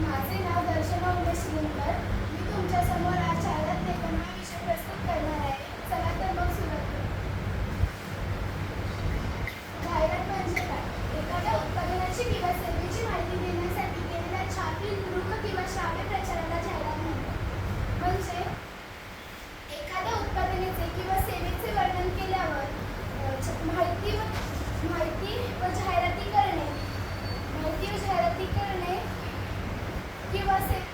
माझे नाव मी तुमच्यासमोर आज प्रस्तुत करणार आहे. चला तर एखाद्या उत्पादनाची किंवा सेवेची माहिती देण्यासाठी किंवा प्रचाराला म्हणजे एखाद्या किंवा सेवेचे वर्णन केल्यावर माहिती माहिती व जाहिरात पर्टिकुलर है कि बस एक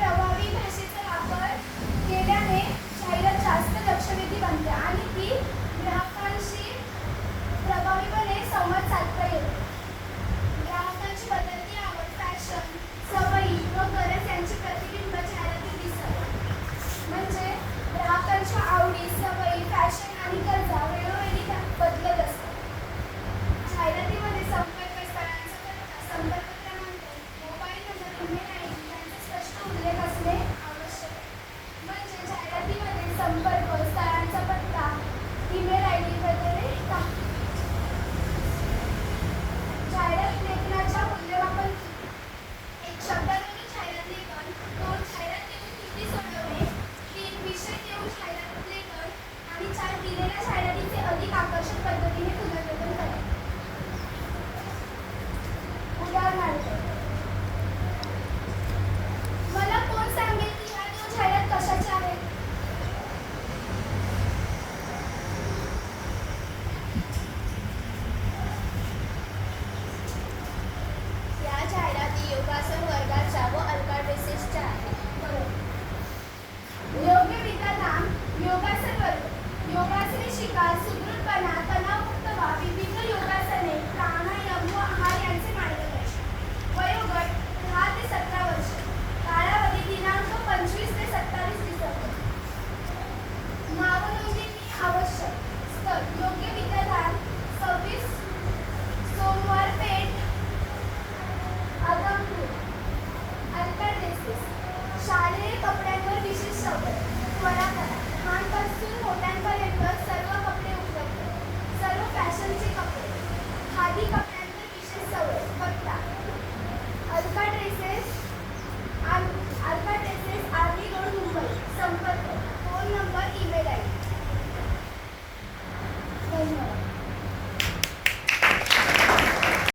愿望。Thank you. りかけ